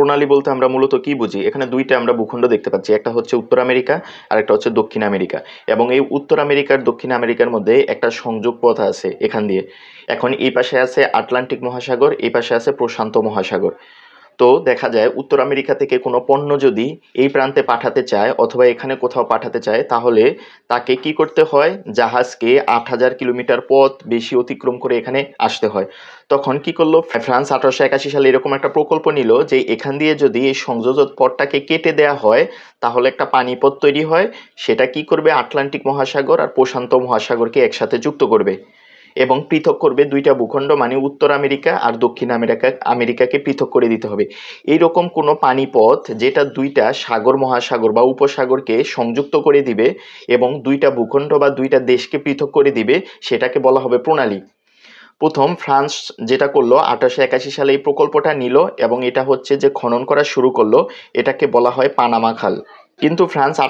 প্রণালী বলতে আমরা মূলত কি বুঝি? এখানে দুইটা আমরা ভূখণ্ড দেখতে পাচ্ছি। একটা হচ্ছে উত্তর আমেরিকা আর একটা হচ্ছে দক্ষিণ আমেরিকা। এবং এই উত্তর আমেরিকার, দক্ষিণ আমেরিকার মধ্যে একটা সংযোগ পথ আছে এখান দিয়ে। এখন এই পাশে আছে আটলান্টিক মহাসাগর, এই পাশে আছে প্রশান্ত মহাসাগর। তো দেখা যায় উত্তর আমেরিকা থেকে কোনো পণ্য যদি এই প্রান্তে পাঠাতে চায় অথবা এখানে কোথাও পাঠাতে চায়, তাহলে তাকে কি করতে হয়? জাহাজকে আট হাজার কিলোমিটার পথ বেশি অতিক্রম করে এখানে আসতে হয়। তখন কি করল? ফ্রান্স আঠারোশো একাশি সালে এরকম একটা প্রকল্প নিল যে এখান দিয়ে যদি এই সংযোজক পথটাকে কেটে দেয়া হয়, তাহলে একটা পানিপথ তৈরি হয়। সেটা কি করবে? আটলান্টিক মহাসাগর আর প্রশান্ত মহাসাগরকে একসাথে যুক্ত করবে। এবং পৃথক করবে দুইটা ভূখণ্ড মানে উত্তর আমেরিকা আর দক্ষিণ আমেরিকা, আমেরিকাকে পৃথক করে দিতে হবে। এইরকম কোনো পানিপথ যেটা দুইটা সাগর, মহাসাগর বা উপসাগরকে সংযুক্ত করে দিবে এবং দুইটা ভূখণ্ড বা দুইটা দেশকে পৃথক করে দিবে, সেটাকে বলা হবে প্রণালী। প্রথম, ফ্রান্স যেটা করল, আঠারোশো একাশি সালে এই প্রকল্পটা নিল এবং এটা হচ্ছে যে খনন করা শুরু করল, এটাকে বলা হয় পানামা খাল। কিন্তু ফ্রান্স